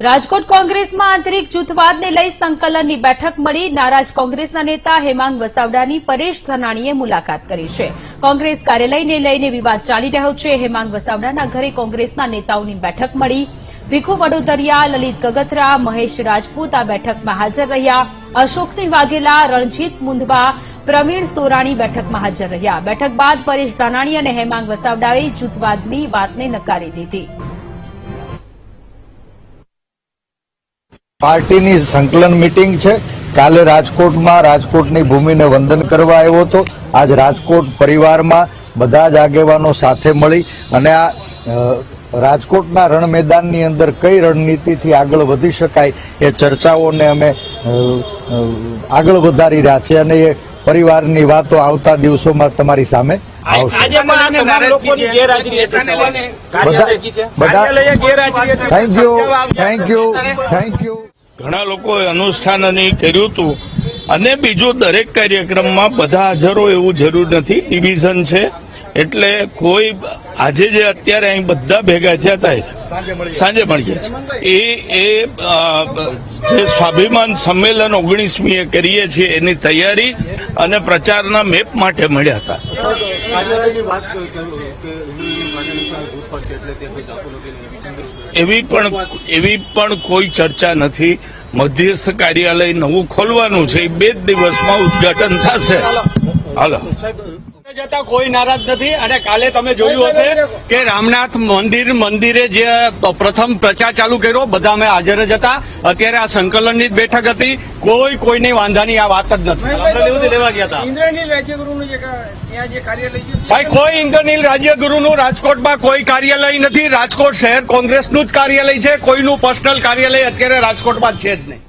રાજકોટ કોંગ્રેસમાં આંતરિક જૂથવાદને લઈ સંકલનની બેઠક મળી. નારાજ કોંગ્રેસના નેતા હેમાંગ વસાવડાની પરેશ ધનાણીએ મુલાકાત કરી છે. કોંગ્રેસ કાર્યાલયને લઈને વિવાદ ચાલી રહ્યો છે. હેમાંગ વસાવડાના ઘરે કોંગ્રેસના નેતાઓની બેઠક મળી. ભીખુ વડોદરિયા, લલિત ગગથરા, મહેશ રાજપૂત આ બેઠકમાં હાજર રહ્યા. અશોકસિંહ વાઘેલા, રણજીત મુંધવા, પ્રવીણ સોરાણી બેઠકમાં હાજર રહ્યા. બેઠક બાદ પરેશ ધાનાણી અને હેમાંગ વસાવડાએ જૂથવાદની વાતને નકારી દીધી. પાર્ટીની સંકલન મિટિંગ છે. કાલે રાજકોટમાં રાજકોટની ભૂમિને વંદન કરવા આવ્યો હતો. આજ રાજકોટ પરિવારમાં બધા જ આગેવાનો સાથે મળી અને આ રાજકોટના રણ મેદાનની અંદર કઈ રણનીતિથી આગળ વધી શકાય એ ચર્ચાઓને અમે આગળ વધારી રહ્યા છીએ અને એ પરિવારની વાતો આવતા દિવસોમાં તમારી સામે. Thank you thank you thank you ઘણા લોકોએ અનુષ્ઠાન નહીં કર્યું હતું. અને બીજું દરેક કાર્યક્રમમાં બધા હાજર, એવું જરૂર નથી. ડિવિઝન છે. એટલે કોઈ આજે જે અત્યારે અહીં બધા ભેગા થયા હતા સાંજે મળીએ એ એ જે સ્વાભિમાન સંમેલન ઓગણીસમીએ કરીએ છીએ એની તૈયારી અને પ્રચારના મેપ માટે મળ્યા હતા. એવી પણ એવી પણ કોઈ ચર્ચા નથી. મધ્યસ્થ કાર્યાલય નવું ખોલવાનું છે. એ બે જ દિવસમાં ઉદઘાટન થશે. હાલો. જતા કોઈ નારાજ નથી. અને કાલે તમે જોયું હશે કે રામનાથ મંદિર મંદિરે જે પ્રથમ પ્રચાર ચાલુ કર્યો બધા અમે હાજર જ હતા. અત્યારે આ સંકલનની જ બેઠક હતી. કોઈ કોઈની વાંધાની આ વાત જ નથી. લેવા ગયા હતા. ઇન્દ્રનીલ રાજ્યગુરુનું જે કા- ત્યાં જે કાર્યાલય છે. ભાઈ કોઈ ઇન્દ્રનીલ રાજ્યગુરુનું રાજકોટમાં કોઈ કાર્યાલય નથી. રાજકોટ શહેર કોંગ્રેસનું જ કાર્યાલય છે. કોઈનું પર્સનલ કાર્યાલય અત્યારે રાજકોટમાં છે જ નહીં.